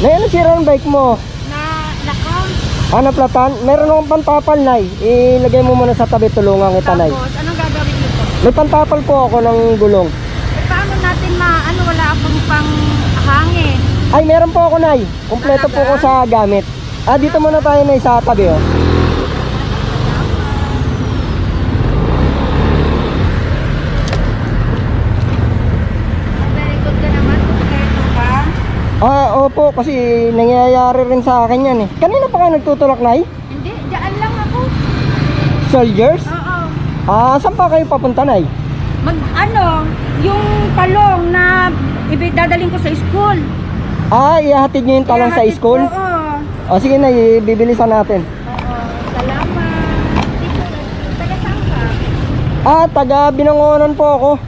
nasira ang bike mo? Na, nakam. Ah, naplatan? Meron akong pantapal, Nay. Ilagay mo muna sa tabi, tulungan kita, Nay. Tapos, anong gagawin niyo po? May pantapal po ako ng gulong. Eh, paano natin ma, ano, wala akong pang hangin. Ay, meron po ako, Nay. Kompleto po ko sa gamit. Ah, dito muna tayo, Nay, sa tabi, oh. Ah, opo, kasi nangyayari rin sa akin yan, eh. Kanina pa kayo nagtutulak, Nay? Hindi, dyan lang ako. Soldiers? Oo. Ah, saan pa kayo papunta, Nay? Mag, ano, yung talong na ibidadaling ko sa school. Ah, ihahatid nyo yung talong sa Ihahatid school? ko, Oo. O, sige, Nay, bibilisan natin. Oo. Salamat. Dito, taga saan ka? Ah, taga binangonan po ako.